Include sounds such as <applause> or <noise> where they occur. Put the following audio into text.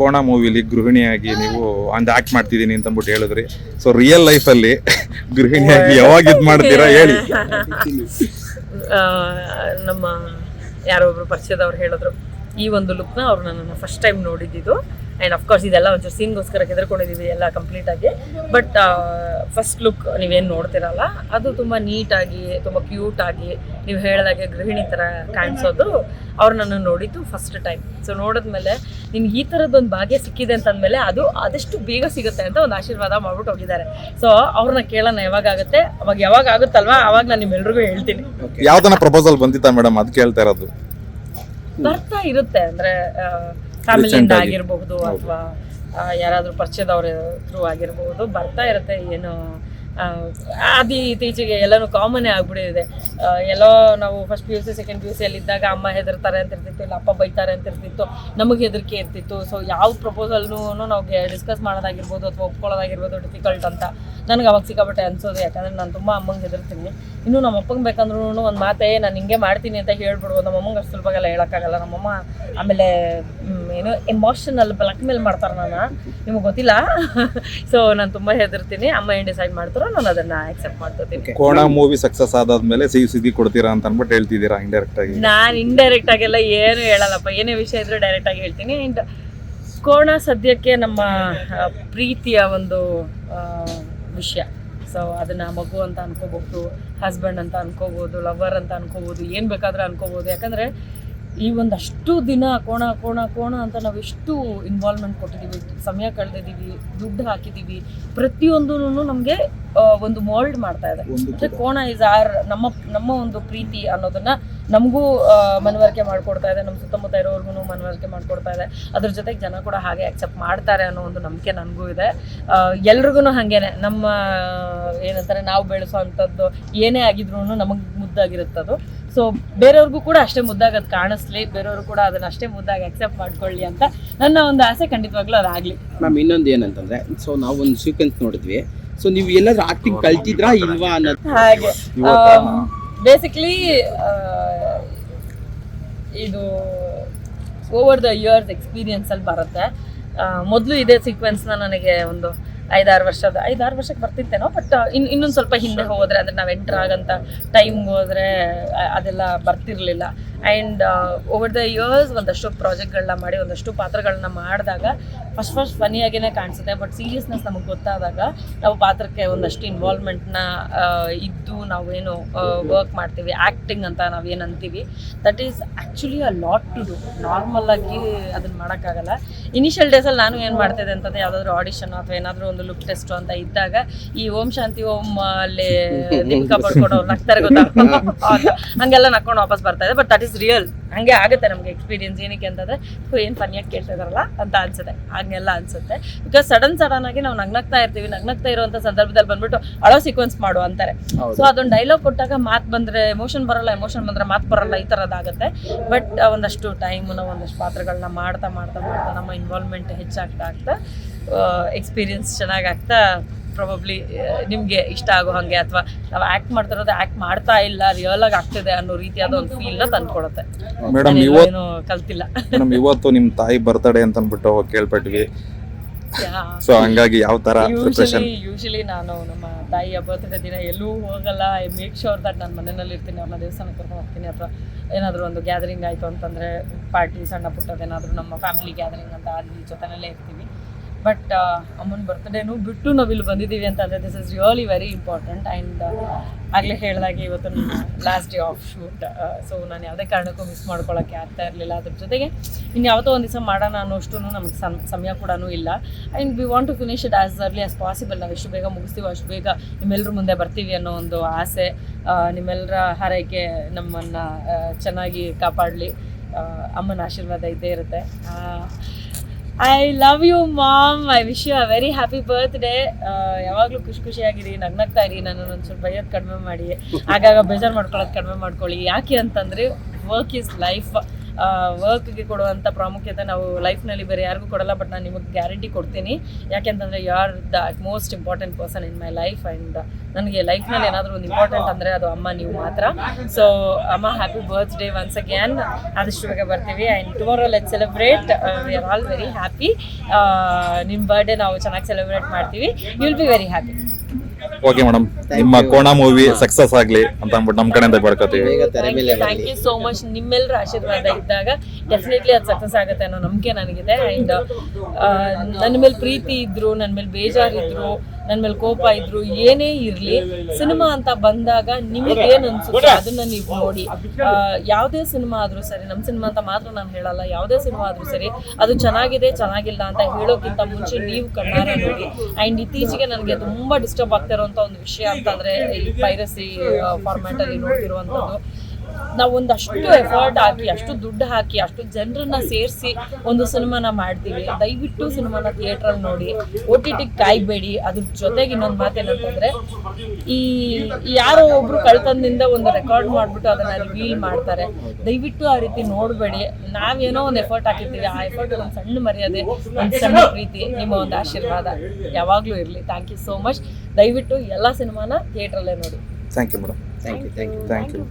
ಕೋಣ ಮೂವಿಲಿ ಗೃಹಿಣಿಯಾಗಿ ನೀವು ಒಂದು ಆಕ್ಟ್ ಮಾಡ್ತಿದ್ದೀನಿ ಅಂತ ಅಂದ್ಬಿಟ್ಟು ಹೇಳಿದ್ರಿ ಸೊ ರಿಯಲ್ ಲೈಫಲ್ಲಿ ಗೃಹಿಣಿಯಾಗಿ ಯಾವಾಗ ಇದು ಮಾಡ್ತೀರಾ ಹೇಳಿ. ನಮ್ಮ ಯಾರೊಬ್ರು ಪರಿಚಯದವ್ರು ಹೇಳಿದ್ರು. ಈ ಒಂದು ಲುಕ್ನ ಅವ್ರು ನನ್ನನ್ನು ಫಸ್ಟ್ ಟೈಮ್ ನೋಡಿದ್ದು ಆ್ಯಂಡ್ ಅಫ್ಕೋರ್ಸ್ ಇದೆಲ್ಲ ಒಂಚೂರು ಸೀನ್ಗೋಸ್ಕರ ಕೆದರ್ಕೊಂಡಿದ್ದೀವಿ ಎಲ್ಲ ಕಂಪ್ಲೀಟ್ ಆಗಿ. ಬಟ್ ಫಸ್ಟ್ ಲುಕ್ ನೀವೇನು ನೋಡ್ತಿರಲ್ಲ ಅದು ತುಂಬ ನೀಟಾಗಿ ತುಂಬ ಕ್ಯೂಟಾಗಿ ಆಗಿ ನೀವು ಹೇಳಿದಾಗೆ ಗೃಹಿಣಿ ಥರ ಕಾಣಿಸೋದು ಅವ್ರು ನನ್ನನ್ನು ನೋಡಿದ್ದು ಫಸ್ಟ್ ಟೈಮ್ ಸೊ ನೋಡಿದ್ಮೇಲೆ ನಿಮ್ಗೆ ಈ ಥರದ್ದೊಂದು ಭಾಗ್ಯ ಸಿಕ್ಕಿದೆ ಅಂತಂದಮೇಲೆ ಅದು ಆದಷ್ಟು ಬೇಗ ಸಿಗುತ್ತೆ ಅಂತ ಒಂದು ಆಶೀರ್ವಾದ ಮಾಡ್ಬಿಟ್ಟು ಹೋಗಿದ್ದಾರೆ. ಸೊ ಅವ್ರನ್ನ ಕೇಳೋಣ ಯಾವಾಗ ಆಗುತ್ತೆ ಅವಾಗ ಯಾವಾಗ ಆಗುತ್ತಲ್ವಾ? ಅವಾಗ ನಾನು ನಿಮ್ಮೆಲ್ರಿಗೂ ಹೇಳ್ತೀನಿ. ಯಾವ್ದನ ಪ್ರಪೋಸಲ್ ಬಂದಿತ್ತಾ ಮೇಡಮ್ ಅದು ಕೇಳ್ತಾ ಇರೋದು. ಬರ್ತಾ ಇರುತ್ತೆ ಅಂದ್ರೆ ಫ್ಯಾಮಿಲಿಯಿಂದ ಆಗಿ. ಆಗಿರಬಹುದು ಅಥವಾ ಯಾರಾದರೂ ಪರಿಚಯದವ್ರ ಥ್ರೂ ಆಗಿರಬಹುದು ಬರ್ತಾ ಇರುತ್ತೆ ಏನು ಅದು ಇತ್ತೀಚೆಗೆ ಎಲ್ಲನೂ ಕಾಮನ್ನೇ ಆಗ್ಬಿಟ್ಟಿದೆ. ಎಲ್ಲೋ ನಾವು first P U C second P U ಸಿಯಲ್ಲಿ ಇದ್ದಾಗ ಅಮ್ಮ ಹೆದರ್ತಾರೆ ಅಂತ ಇರ್ತಿತ್ತು ಇಲ್ಲ ಅಪ್ಪ ಬೈತಾರೆ ಅಂತ ಇರ್ತಿತ್ತು ನಮಗೆ ಹೆದರಿಕೆ ಇರ್ತಿತ್ತು. ಸೊ ಯಾವ ಪ್ರಪೋಸಲ್ನು ನಾವು ಡಿಸ್ಕಸ್ ಮಾಡೋದಾಗಿರ್ಬೋದು ಅಥವಾ ಒಪ್ಕೊಳ್ಳೋದಾಗಿರ್ಬೋದು ಡಿಫಿಕಲ್ಟ್ ಅಂತ. ನನಗೆ ಅವಾಗ ಸಿಕ್ಕಾಪಟ್ಟೆ ಅನ್ಸೋದು ಯಾಕಂದ್ರೆ ನಾನು ತುಂಬ ಅಮ್ಮಂಗೆ ಹೆದರ್ತೀನಿ. ಇನ್ನು ನಮ್ಮ ಅಪ್ಪಂಗೆ ಬೇಕಂದ್ರೂ ಒಂದು ಮಾತೇ ನಾನು ಹಿಂಗೆ ಮಾಡ್ತೀನಿ ಅಂತ ಹೇಳ್ಬಿಡ್ಬೋದು ನಮ್ಮ ಅಮ್ಮಂಗೆ ಅಷ್ಟು ಸುಲಭಗೆಲ್ಲ ಹೇಳೋಕ್ಕಾಗಲ್ಲ. ನಮ್ಮಮ್ಮ ಆಮೇಲೆ ಏನು ಎಮೋಷನಲ್ ಬ್ಲಾಕ್ ಮೇಲ್ ಮಾಡ್ತಾರೆ ನಾನು ನಿಮಗೆ ಗೊತ್ತಿಲ್ಲ? <laughs> ಸೊ ನಾನು ತುಂಬ ಹೆದರ್ತೀನಿ. ಅಮ್ಮ ಏನು ಡಿಸೈಡ್ ಮಾಡ್ತಾರೋ ನಾನು ಅದನ್ನು ಆಕ್ಸೆಪ್ಟ್ ಮಾಡ್ತೀನಿ ಕೋಣ ಮೂವಿ ಸಕ್ಸಸ್ ಆದಾದ್ಮೇಲೆ ಸಿಹಿ ಸುದ್ದಿ ಕೊಡ್ತೀರಾ ಅಂತ ಅಂದ್ಬಿಟ್ಟು ಹೇಳ್ತಿದ್ದೀರಾ ಇಂಡೈರೆಕ್ಟ್ ಆಗಿ? ನಾನು ಇಂಡೈರೆಕ್ಟ್ ಆಗೆಲ್ಲ ಏನು ಹೇಳಲ್ಲಪ್ಪ. ಏನೇ ವಿಷಯ ಇದ್ರೂ ಡೈರೆಕ್ಟ್ ಆಗಿ ಹೇಳ್ತೀನಿ. ಕೋಣ ಸದ್ಯಕ್ಕೆ ನಮ್ಮ ಪ್ರೀತಿಯ ಒಂದು ವಿಷಯ. ಸೊ ಅದನ್ನ ಮಗು ಅಂತ ಅನ್ಕೋಬಹುದು ಹಸ್ಬೆಂಡ್ ಅಂತ ಅನ್ಕೋಬಹುದು ಲವರ್ ಅಂತ ಅನ್ಕೋಬಹುದು ಏನು ಬೇಕಾದ್ರೂ ಅನ್ಕೋಬಹುದು. ಯಾಕಂದ್ರೆ ಈ ಒಂದಷ್ಟು ದಿನ ಕೋಣ ಕೋಣ ಕೋಣ ಅಂತ ನಾವು ಎಷ್ಟು ಇನ್ವಾಲ್ವ್ಮೆಂಟ್ ಕೊಟ್ಟಿದ್ದೀವಿ ಸಮಯ ಕಳೆದಿದ್ದೀವಿ ದುಡ್ಡು ಹಾಕಿದ್ದೀವಿ ಪ್ರತಿಯೊಂದೂ ನಮಗೆ ಒಂದು ಮೋಲ್ಡ್ ಮಾಡ್ತಾ ಇದೆ. ಅಂದರೆ ಕೋಣ ಇಸ್ ಆರ್ ನಮ್ಮ ನಮ್ಮ ಒಂದು ಪ್ರೀತಿ ಅನ್ನೋದನ್ನ ನಮಗೂ ಮನವರಿಕೆ ಮಾಡಿಕೊಡ್ತಾ ಇದೆ. ನಮ್ಮ ಸುತ್ತಮುತ್ತ ಇರೋರ್ಗು ಮನವರಿಕೆ ಮಾಡಿಕೊಡ್ತಾ ಇದೆ. ಅದ್ರ ಜೊತೆಗೆ ಜನ ಕೂಡ ಹಾಗೆ ಆಕ್ಸೆಪ್ಟ್ ಮಾಡ್ತಾರೆ ಅನ್ನೋ ಒಂದು ನಂಬಿಕೆ ನನಗೂ ಇದೆ. ಎಲ್ರಿಗೂ ಹಾಗೇನೆ. ನಮ್ಮ ಏನಂತಾರೆ ನಾವು ಬೆಳೆಸೋ ಅಂಥದ್ದು ಏನೇ ಆಗಿದ್ರು ನಮಗೆ ಮುದ್ದಾಗಿರುತ್ತದು ಸೊ ಬೇರೆಯವ್ರಿಗೂ ಕೂಡ ಅಷ್ಟೇ ಮುದ್ದಾಗದು ಕಾಣಿಸ್ಲಿ. ಬೇರೆಯವರು ಕೂಡ ಅದನ್ನ ಅಷ್ಟೇ ಮುದ್ದಾಗಿ ಅಕ್ಸೆಪ್ಟ್ ಮಾಡ್ಕೊಳ್ಳಿ ಅಂತ ನನ್ನ ಒಂದು ಆಸೆ. ಖಂಡಿತವಾಗ್ಲೂ ಅದಾಗಲಿ ಮ್ಯಾಮ್ ಇನ್ನೊಂದು ಏನಂತಂದ್ರೆ ಸೊ ನಾವು ಒಂದು ಸೀಕ್ವೆನ್ಸ್ ನೋಡಿದ್ವಿ. ಸೊ ನೀವು ಎಲ್ಲಾದ್ರೂ ಆಕ್ಟಿಂಗ್ ಕಲ್ತಿದ್ರಾ ಇಲ್ವಾ ಅನ್ನೋದು? ಹಾಗೆ? ಬೇಸಿಕ್ಲಿ ಇದು ಓವರ್ ದ ಇಯರ್ಸ್ ಎಕ್ಸ್ಪೀರಿಯನ್ಸ್ ಅಲ್ಲಿ ಬರುತ್ತೆ. ಮೊದಲು ಇದೇ ಸೀಕ್ವೆನ್ಸ್ನ ನನಗೆ ಒಂದು ಐದಾರು ವರ್ಷದ, ಐದಾರು ವರ್ಷಕ್ಕೆ ಬರ್ತಿತ್ತೇನೋ ಬಟ್ ಇನ್, ಇನ್ನೊಂದು ಸ್ವಲ್ಪ ಹಿಂದೆ ಹೋದರೆ, ಅಂದರೆ ನಾವು ಎಂಟ್ರ್ ಆಗಂತ ಟೈಮ್ ಹೋದರೆ ಅದೆಲ್ಲ ಬರ್ತಿರ್ಲಿಲ್ಲ. ಆ್ಯಂಡ್ ಓವರ್ ದ ಇಯರ್ಸ್ ಒಂದಷ್ಟು ಪ್ರಾಜೆಕ್ಟ್ಗಳನ್ನ ಮಾಡಿ ಒಂದಷ್ಟು ಪಾತ್ರಗಳನ್ನ ಮಾಡಿದಾಗ ಫಸ್ಟ್ ಫಸ್ಟ್ ಫನಿಯಾಗೇ ಕಾಣಿಸುತ್ತೆ. ಬಟ್ ಸೀರಿಯಸ್ನೆಸ್ ನಮಗೆ ಗೊತ್ತಾದಾಗ ನಾವು ಪಾತ್ರಕ್ಕೆ ಒಂದಷ್ಟು ಇನ್ವಾಲ್ವ್ಮೆಂಟ್ನ ಇದ್ದು ನಾವೇನು ವರ್ಕ್ ಮಾಡ್ತೀವಿ. ಆ್ಯಕ್ಟಿಂಗ್ ಅಂತ ನಾವೇನು ಅಂತೀವಿ. That is actually a lot to do normal ಆಗಿ ಅದನ್ನ ಮಾಡೋಕ್ಕಾಗಲ್ಲ. ಇನಿಷಿಯಲ್ ಡೇಸಲ್ಲಿ ನಾನು ಏನು ಮಾಡ್ತಿದ್ದೆ ಅಂತಂದರೆ ಯಾವುದಾದ್ರೂ ಆಡಿಷನ್ ಅಥವಾ ಏನಾದರೂ ಒಂದು ಲುಕ್ ಟೆಸ್ಟು ಅಂತ ಇದ್ದಾಗ ಈ ಓಂ ಶಾಂತಿ ಓಂ ಅಲ್ಲಿ <laughs> ದೀಪಿಕಾ ಪಡ್ಕೊಂಡು ನಗ್ತಾರೆ ಗೊತ್ತಾ? ಅಂತ <laughs> ಹಂಗೆಲ್ಲ ನಕ್ಕೊಂಡು ವಾಪಸ್ ಬರ್ತಾ ಇದೆ ಬಟ್ ದಟ್ ಈಸ್ ರಿಯಲ್ ಹಂಗೆ ಆಗುತ್ತೆ ನಮಗೆ ಎಕ್ಸ್ಪೀರಿಯನ್ಸ್ ಏನಕ್ಕೆ ಅಂತಂದ್ರೆ ಏನು ಫನಿಯಾಗಿ ಕೇಳ್ತಿದಾರಲ್ಲ ಅಂತ ಅನ್ಸುತ್ತೆ. ಹಂಗೆಲ್ಲ ಅನ್ಸುತ್ತೆ. ಬಿಕಾಸ್ ಸಡನ್ ಸಡನ್ ಆಗಿ ನಾವು ನಗ್ನಗ್ತಾ ಇರ್ತೀವಿ. ನಗ್ನಗ್ತಾ ಇರುವಂತ ಸಂದರ್ಭದಲ್ಲಿ ಬಂದ್ಬಿಟ್ಟು ಅಳೋ ಸೀಕ್ವೆನ್ಸ್ ಮಾಡು ಅಂತಾರೆ. ಸೊ ಅದೊಂದು ಡೈಲಾಗ್ ಕೊಟ್ಟಾಗ ಮಾತು ಬಂದ್ರೆ ಎಮೋಷನ್ ಬರಲ್ಲ ಎಮೋಷನ್ ಬಂದ್ರೆ ಮಾತು ಬರಲ್ಲ ಈ ಥರದ್ದಾಗುತ್ತೆ ಬಟ್ ಒಂದಷ್ಟು ಟೈಮ್ನ ಒಂದಷ್ಟು ಪಾತ್ರಗಳನ್ನ ಮಾಡ್ತಾ ಮಾಡ್ತಾ ಮಾಡ್ತಾ ನಮ್ಮ ಇನ್ವಾಲ್ವ್ಮೆಂಟ್ ಹೆಚ್ಚಾಗ್ತಾ ಆಗ್ತಾ ಎಕ್ಸ್ಪೀರಿಯನ್ಸ್ ಚೆನ್ನಾಗಾಗ್ತಾ ಪ್ರಾಬಬ್ಲಿ ನಿಮಗೆ ಇಷ್ಟ ಆಗೋ ಹಾಗೆ ಅಥವಾ ನಾವು ಆ್ಯಕ್ಟ್ ಮಾಡ್ತಿರೋದು ಆ್ಯಕ್ಟ್ ಮಾಡ್ತಾ ಇಲ್ಲ ರಿಯಲ್ ಆಗಿ ಆಗ್ತಿದೆ ಅನ್ನೋ ರೀತಿಯಾದ ಒಂದು ಫೀಲ್ನ ತಂದ್ಕೊಡುತ್ತೆ ಮೇಡಮ್ ಇವತ್ತು ಏನೋ ಕಲ್ತಿಲ್ಲ. ಮೇಡಮ್ ಇವತ್ತು ನಿಮ್ಮ ತಾಯಿ ಬರ್ತಡೇ ಅಂತ ಅಂದ್ಬಿಟ್ಟು ಕೇಳ್ಪಟ್ವಿ ಸೊ ಹಂಗಾಗಿ ಯಾವ ತರ ಯೂಶಲಿ ಯೂಶಲಿ ನಾನು ನಮ್ಮ ತಾಯಿಯ ಬರ್ತಡೇ ದಿನ ಎಲ್ಲೂ ಹೋಗಲ್ಲ. ಐ ಮೇಕ್ ಶೋರ್ ದಟ್ ನಾನು ಮನೆಯಲ್ಲಿ ಇರ್ತೀನಿ ಅವ್ರನ್ನ ದೇವಸ್ಥಾನಕ್ಕೆ ಕರ್ಕೊಂಡು ಹೋಗ್ತೀನಿ. ಅಥವಾ ಏನಾದರೂ ಒಂದು ಗ್ಯಾದರಿಂಗ್ ಆಯಿತು ಅಂತಂದರೆ ಪಾರ್ಟಿ ಸಣ್ಣ ಪುಟ್ಟದೇನಾದರೂ ನಮ್ಮ ಫ್ಯಾಮಿಲಿ ಗ್ಯಾದರಿಂಗ್ ಅಂತ ಅಲ್ಲಿ ಜೊತೆನಲ್ಲೇ ಇರ್ತೀವಿ ಬಟ್ ಅಮ್ಮನ ಬರ್ತ್ಡೇನು ಬಿಟ್ಟು ನಾವು ಇಲ್ಲಿ ಬಂದಿದ್ದೀವಿ ಅಂತಂದರೆ this is really very important and ಆಗಲೇ ಹೇಳಿದಾಗೆ ಇವತ್ತು last day of shoot so ನಾನು ಯಾವುದೇ ಕಾರಣಕ್ಕೂ ಮಿಸ್ ಮಾಡ್ಕೊಳ್ಳೋಕ್ಕೆ ಆಗ್ತಾ ಇರಲಿಲ್ಲ ಅದ್ರ ಜೊತೆಗೆ ಇನ್ನು ಯಾವತ್ತೋ ಒಂದು ದಿವಸ ಮಾಡೋಣ ಅನ್ನೋಷ್ಟು ನಮಗೆ ಸಮ್, ಸಮಯ ಕೂಡ ಇಲ್ಲ. And we want to finish it as early as possible ನಾವು ಎಷ್ಟು ಬೇಗ ಮುಗಿಸ್ತೀವೋ ಅಷ್ಟು ಬೇಗ ನಿಮ್ಮೆಲ್ಲರೂ ಮುಂದೆ ಬರ್ತೀವಿ ಅನ್ನೋ ಒಂದು ಆಸೆ ನಿಮ್ಮೆಲ್ಲರ ಹಾರೈಕೆ ನಮ್ಮನ್ನು ಚೆನ್ನಾಗಿ ಕಾಪಾಡಲಿ. ಅಮ್ಮನ ಆಶೀರ್ವಾದ ಇದ್ದೇ ಇರುತ್ತೆ. I love you mom I wish you a very happy birthday ಯಾವಾಗಲೂ ಖುಷಿ ಖುಷಿಯಾಗಿರಿ ನಗ್ನಗ್ತಾ ಇರಿ ನಾನು ಒಂಚೂರು ಬೈಯೋದು ಕಡಿಮೆ ಮಾಡಿ. <laughs> ಆಗಾಗ ಬೇಜಾರು ಮಾಡ್ಕೊಳ್ಳೋದು ಕಡಿಮೆ ಮಾಡ್ಕೊಳ್ಳಿ. ಯಾಕೆ ಅಂತಂದರೆ ವರ್ಕ್ ಈಸ್ ಲೈಫ್ ವರ್ಕ್ಗೆ ಕೊಡುವಂಥ ಪ್ರಾಮುಖ್ಯತೆ ನಾವು ಲೈಫ್ನಲ್ಲಿ ಬೇರೆ ಯಾರಿಗೂ ಕೊಡಲ್ಲ ಬಟ್ ನಾನು ನಿಮಗೆ ಗ್ಯಾರಂಟಿ ಕೊಡ್ತೀನಿ. ಯಾಕೆಂತಂದರೆ you are the most important person in my life and ನನಗೆ ಲೈಫ್ನಲ್ಲಿ ಏನಾದರೂ ಒಂದು ಇಂಪಾರ್ಟೆಂಟ್ ಅಂದರೆ ಅದು ಅಮ್ಮ, ನೀವು ಮಾತ್ರ. ಸೊ ಅಮ್ಮ ಹ್ಯಾಪಿ ಬರ್ತ್ಡೇ ಒನ್ಸ್ ಅಗೇನ್ ಆದಷ್ಟು ಬೇಗ ಬರ್ತೀವಿ and tomorrow let celebrate we are all very happy ನಿಮ್ಮ ಬರ್ಡೇ ನಾವು ಚೆನ್ನಾಗಿ ಸೆಲೆಬ್ರೇಟ್ ಮಾಡ್ತೀವಿ. You will be very happy okay madam ನಿಮ್ಮ ಕೋಣ ಮೂವಿ ಸಕ್ಸಸ್ ಆಗ್ಲಿ ಅಂತ ಅಂದ್ಬಿಟ್ಟು ನಮ್ಮ ಕಡೆಯಿಂದ ಬೇಡ್ಕೋತೀವಿ ಥ್ಯಾಂಕ್ ಯು ಸೋ ಮಚ್ ನಿಮ್ಮೆಲ್ಲರ ಆಶೀರ್ವಾದ ಇದ್ದಾಗ ಡೆಫಿನೆಟ್ಲಿ ಅದು ಸಕ್ಸಸ್ ಆಗುತ್ತೆ ಅನ್ನೋ ನಂಬಿಕೆ ನನಗಿದೆ. ಆ್ಯಂಡ್ ನನ್ನ ಮೇಲೆ ಪ್ರೀತಿ ಇದ್ರು ನನ್ನ ಮೇಲೆ ಬೇಜಾರಿದ್ರು ನನ್ನ ಮೇಲೆ ಕೋಪ ಇದ್ರು ಏನೇ ಇರಲಿ, ಸಿನಿಮಾ ಅಂತ ಬಂದಾಗ ನಿಮಗೆ ಏನು ಅನ್ಸುತ್ತೆ ಅದನ್ನ ನೀವು ನೋಡಿ. ಯಾವುದೇ ಸಿನಿಮಾ ಆದರೂ ಸರಿ ನಮ್ಮ ಸಿನಿಮಾ ಅಂತ ಮಾತ್ರ ನಾನು ಹೇಳಲ್ಲ, ಯಾವುದೇ ಸಿನಿಮಾ ಆದರೂ ಸರಿ, ಅದು ಚೆನ್ನಾಗಿದೆ, ಚೆನ್ನಾಗಿಲ್ಲ ಅಂತ ಹೇಳೋಕ್ಕಿಂತ ಮುಂಚೆ ನೀವು ಕಣ್ಣಾರ ನೋಡಿ. ಆ್ಯಂಡ್ ಇತ್ತೀಚೆಗೆ ನನಗೆ ತುಂಬ ಡಿಸ್ಟರ್ಬ್ ಆಗ್ತಾ ಒಂದು ವಿಷಯ ಅಂತಂದರೆ ಈ ಪೈರಸಿ ಫಾರ್ಮ್ಯಾಟಲ್ಲಿ ನೋಡ್ತಿರುವಂಥದ್ದು ನಾವು ಒಂದಷ್ಟು ಎಫರ್ಟ್ ಹಾಕಿ ಅಷ್ಟು ದುಡ್ಡು ಹಾಕಿ ಅಷ್ಟು ಜನರನ್ನ ಸೇರಿಸಿ ಒಂದು ಸಿನಿಮಾನ ಮಾಡ್ತೀವಿ. ದಯವಿಟ್ಟು ಸಿನಿಮಾನ ಥಿಯೇಟ್ರಲ್ಲಿ ನೋಡಿ ಓ ಟಿ ಟಿಗೆ ಕಾಯ್ಬೇಡಿ. ಅದ್ರ ಜೊತೆಗೆ ಇನ್ನೊಂದು ಮಾತೇನಂತಂದ್ರೆ ಈ ಯಾರೋ ಒಬ್ರು ಕಳ್ತನದಿಂದ ಒಂದು ರೆಕಾರ್ಡ್ ಮಾಡ್ಬಿಟ್ಟು ಅದನ್ನ ರಿವೀಲ್ ಮಾಡ್ತಾರೆ. ದಯವಿಟ್ಟು ಆ ರೀತಿ ನೋಡಬೇಡಿ. ನಾವೇನೋ ಒಂದು ಎಫರ್ಟ್ ಹಾಕಿರ್ತೀವಿ. ಆ ಎಫರ್ಟ್ ಒಂದು ಸಣ್ಣ ಮರ್ಯಾದೆ ಒಂದು ಸಣ್ಣ ಪ್ರೀತಿ ನಿಮ್ಮ ಒಂದು ಆಶೀರ್ವಾದ ಯಾವಾಗಲೂ ಇರಲಿ. ಥ್ಯಾಂಕ್ ಯು ಸೋ ಮಚ್ ದಯವಿಟ್ಟು ಎಲ್ಲ ಸಿನಿಮಾನ ಥಿಯೇಟ್ರಲ್ಲೇ ನೋಡಿ. Thank you madam thank you thank you thank you